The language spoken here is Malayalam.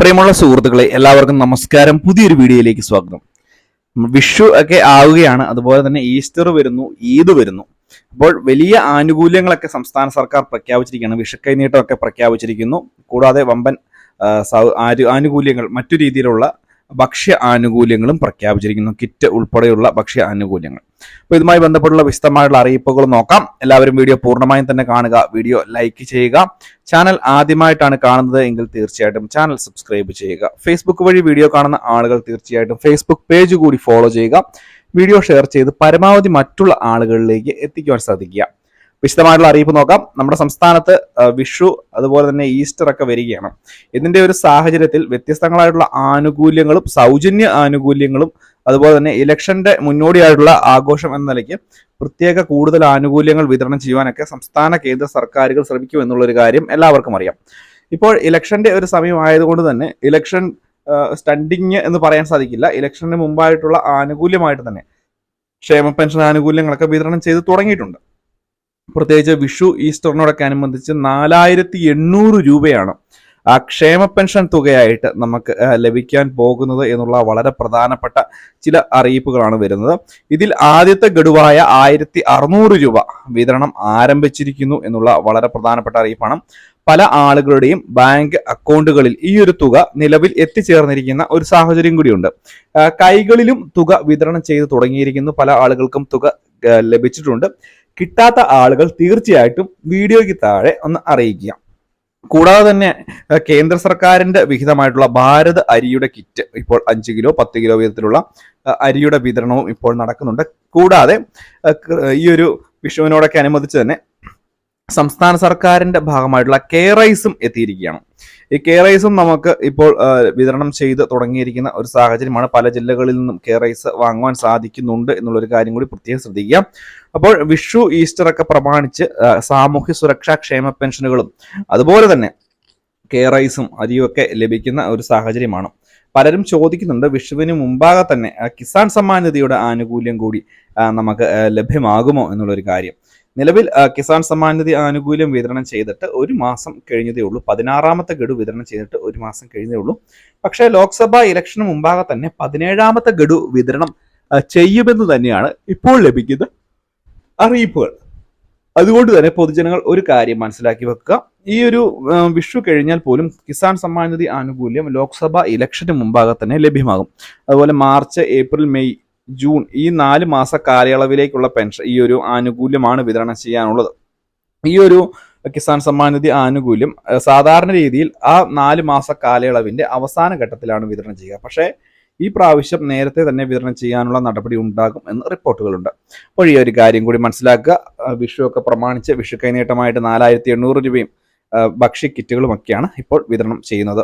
പ്രിയമുള്ള സുഹൃത്തുക്കളെ എല്ലാവർക്കും നമസ്കാരം. പുതിയൊരു വീഡിയോയിലേക്ക് സ്വാഗതം. വിഷു ഒക്കെ ആവുകയാണ് അതുപോലെ തന്നെ ഈസ്റ്റർ വരുന്നു ഈദ് വരുന്നു. അപ്പോൾ വലിയ ആനുകൂല്യങ്ങളൊക്കെ സംസ്ഥാന സർക്കാർ പ്രഖ്യാപിച്ചിരിക്കുകയാണ് വിഷുക്കൈനീട്ടമൊക്കെ പ്രഖ്യാപിച്ചിരിക്കുന്നു. കൂടാതെ വമ്പൻ ആനുകൂല്യങ്ങൾ മറ്റു രീതിയിലുള്ള ഭക്ഷ്യ ആനുകൂല്യങ്ങളും പ്രഖ്യാപിച്ചിരിക്കുന്നു. കിറ്റ് ഉൾപ്പെടെയുള്ള ഭക്ഷ്യ ആനുകൂല്യങ്ങൾ. അപ്പോൾ ഇതുമായി ബന്ധപ്പെട്ടുള്ള വിശദമായുള്ള അറിയിപ്പുകൾ നോക്കാം. എല്ലാവരും വീഡിയോ പൂർണമായും തന്നെ കാണുക. വീഡിയോ ലൈക്ക് ചെയ്യുക. ചാനൽ ആദ്യമായിട്ടാണ് കാണുന്നത് എങ്കിൽ തീർച്ചയായിട്ടും ചാനൽ സബ്സ്ക്രൈബ് ചെയ്യുക. ഫേസ്ബുക്ക് വഴി വീഡിയോ കാണുന്ന ആളുകൾ തീർച്ചയായിട്ടും ഫേസ്ബുക്ക് പേജ് കൂടി ഫോളോ ചെയ്യുക. വീഡിയോ ഷെയർ ചെയ്ത് പരമാവധി മറ്റുള്ള ആളുകളിലേക്ക് എത്തിക്കുവാൻ സാധിക്കുക. വിശദമായിട്ടുള്ള അറിയിപ്പ് നോക്കാം. നമ്മുടെ സംസ്ഥാനത്ത് വിഷു അതുപോലെ തന്നെ ഈസ്റ്റർ ഒക്കെ വരികയാണ്. ഇതിന്റെ ഒരു സാഹചര്യത്തിൽ വ്യത്യസ്തങ്ങളായിട്ടുള്ള ആനുകൂല്യങ്ങളും സൗജന്യ ആനുകൂല്യങ്ങളും അതുപോലെ തന്നെ ഇലക്ഷന്റെ മുന്നോടിയായിട്ടുള്ള ആഘോഷം എന്ന നിലയ്ക്ക് പ്രത്യേക കൂടുതൽ ആനുകൂല്യങ്ങൾ വിതരണം ചെയ്യുവാനൊക്കെ സംസ്ഥാന കേന്ദ്ര സർക്കാരുകൾ ശ്രമിക്കും എന്നുള്ളൊരു കാര്യം എല്ലാവർക്കും അറിയാം. ഇപ്പോൾ ഇലക്ഷന്റെ ഒരു സമയമായതുകൊണ്ട് തന്നെ ഇലക്ഷൻ സ്റ്റണ്ടിങ് എന്ന് പറയാൻ സാധിക്കില്ല. ഇലക്ഷന് മുമ്പായിട്ടുള്ള ആനുകൂല്യമായിട്ട് തന്നെ ക്ഷേമ പെൻഷൻ ആനുകൂല്യങ്ങളൊക്കെ വിതരണം ചെയ്ത് തുടങ്ങിയിട്ടുണ്ട്. പ്രത്യേകിച്ച് വിഷു ഈസ്റ്ററിനോടൊക്കെ അനുബന്ധിച്ച് നാലായിരത്തി എണ്ണൂറ് രൂപയാണ് ആ ക്ഷേമ പെൻഷൻ തുകയായിട്ട് നമുക്ക് ലഭിക്കാൻ പോകുന്നത് എന്നുള്ള വളരെ പ്രധാനപ്പെട്ട ചില അറിയിപ്പുകളാണ് വരുന്നത്. ഇതിൽ ആദ്യത്തെ ഗഡുവായ ആയിരത്തി അറുന്നൂറ് രൂപ വിതരണം ആരംഭിച്ചിരിക്കുന്നു എന്നുള്ള വളരെ പ്രധാനപ്പെട്ട അറിയിപ്പാണ്. പല ആളുകളുടെയും ബാങ്ക് അക്കൗണ്ടുകളിൽ ഈ ഒരു തുക നിലവിൽ എത്തിച്ചേർന്നിരിക്കുന്ന ഒരു സാഹചര്യം കൂടിയുണ്ട്. കൈകളിലും തുക വിതരണം ചെയ്തു തുടങ്ങിയിരിക്കുന്നു. പല ആളുകൾക്കും തുക ലഭിച്ചിട്ടുണ്ട്. കിട്ടാത്ത ആളുകൾ തീർച്ചയായിട്ടും വീഡിയോയ്ക്ക് താഴെ ഒന്ന് അറിയിക്കുക. കൂടാതെ തന്നെ കേന്ദ്ര സർക്കാരിന്റെ വിഹിതമായിട്ടുള്ള ഭാരത് അരിയുടെ കിറ്റ് ഇപ്പോൾ അഞ്ച് കിലോ പത്ത് കിലോ വീതത്തിലുള്ള അരിയുടെ വിതരണവും ഇപ്പോൾ നടക്കുന്നുണ്ട്. കൂടാതെ ഈ ഒരു വിഷുവിനോടൊക്കെ അനുബന്ധിച്ച് തന്നെ സംസ്ഥാന സർക്കാരിന്റെ ഭാഗമായിട്ടുള്ള കെയർ റൈസും എത്തിയിരിക്കുകയാണ്. ഈ കെ റൈസും നമുക്ക് ഇപ്പോൾ വിതരണം ചെയ്ത് തുടങ്ങിയിരിക്കുന്ന ഒരു സാഹചര്യമാണ്. പല ജില്ലകളിൽ നിന്നും കെ റൈസ് വാങ്ങുവാൻ സാധിക്കുന്നുണ്ട് എന്നുള്ളൊരു കാര്യം കൂടി പ്രത്യേകം ശ്രദ്ധിക്കുക അപ്പോൾ വിഷു ഈസ്റ്റർ ഒക്കെ പ്രമാണിച്ച് സാമൂഹ്യ സുരക്ഷാ ക്ഷേമ പെൻഷനുകളും അതുപോലെ തന്നെ കെ റൈസും അരിയും ഒക്കെ ലഭിക്കുന്ന ഒരു സാഹചര്യമാണ്. പലരും ചോദിക്കുന്നുണ്ട് വിഷുവിന് മുമ്പാകെ തന്നെ കിസാൻ സമ്മാൻ നിധിയുടെ ആനുകൂല്യം കൂടി നമുക്ക് ലഭ്യമാകുമോ എന്നുള്ളൊരു കാര്യം. നിലവിൽ കിസാൻ സമ്മാൻ നിധി ആനുകൂല്യം വിതരണം ചെയ്തിട്ട് ഒരു മാസം കഴിഞ്ഞതേ ഉള്ളൂ. പതിനാറാമത്തെ ഗഡു വിതരണം ചെയ്തിട്ട് ഒരു മാസം കഴിഞ്ഞതേ ഉള്ളൂ. പക്ഷേ ലോക്സഭാ ഇലക്ഷന് മുമ്പാകെ തന്നെ പതിനേഴാമത്തെ ഗഡു വിതരണം ചെയ്യുമെന്ന് തന്നെയാണ് ഇപ്പോൾ ലഭിക്കുന്ന അറിയിപ്പുകൾ. അതുകൊണ്ട് തന്നെ പൊതുജനങ്ങൾ ഒരു കാര്യം മനസ്സിലാക്കി വെക്കുക. ഈ ഒരു വിഷു കഴിഞ്ഞാൽ പോലും കിസാൻ സമ്മാൻ നിധി ആനുകൂല്യം ലോക്സഭാ ഇലക്ഷന് മുമ്പാകെ തന്നെ ലഭ്യമാകും. അതുപോലെ മാർച്ച് ഏപ്രിൽ മെയ് ജൂൺ ഈ നാല് മാസ കാലയളവിലേക്കുള്ള പെൻഷൻ ഈ ഒരു ആനുകൂല്യമാണ് വിതരണം ചെയ്യാനുള്ളത്. ഈ ഒരു കിസാൻ സമ്മാൻ നിധി ആനുകൂല്യം സാധാരണ രീതിയിൽ ആ നാല് മാസ കാലയളവിന്റെ അവസാന ഘട്ടത്തിലാണ് വിതരണം ചെയ്യുക. പക്ഷേ ഈ പ്രാവശ്യം നേരത്തെ തന്നെ വിതരണം ചെയ്യാനുള്ള നടപടി ഉണ്ടാകും എന്ന് റിപ്പോർട്ടുകളുണ്ട്. അപ്പോൾ ഈ ഒരു കാര്യം കൂടി മനസ്സിലാക്കുക. വിഷു ഒക്കെ പ്രമാണിച്ച് വിഷു കൈനീട്ടമായിട്ട് നാലായിരത്തി എണ്ണൂറ് രൂപയും ഭക്ഷ്യ കിറ്റുകളുമൊക്കെയാണ് ഇപ്പോൾ വിതരണം ചെയ്യുന്നത്.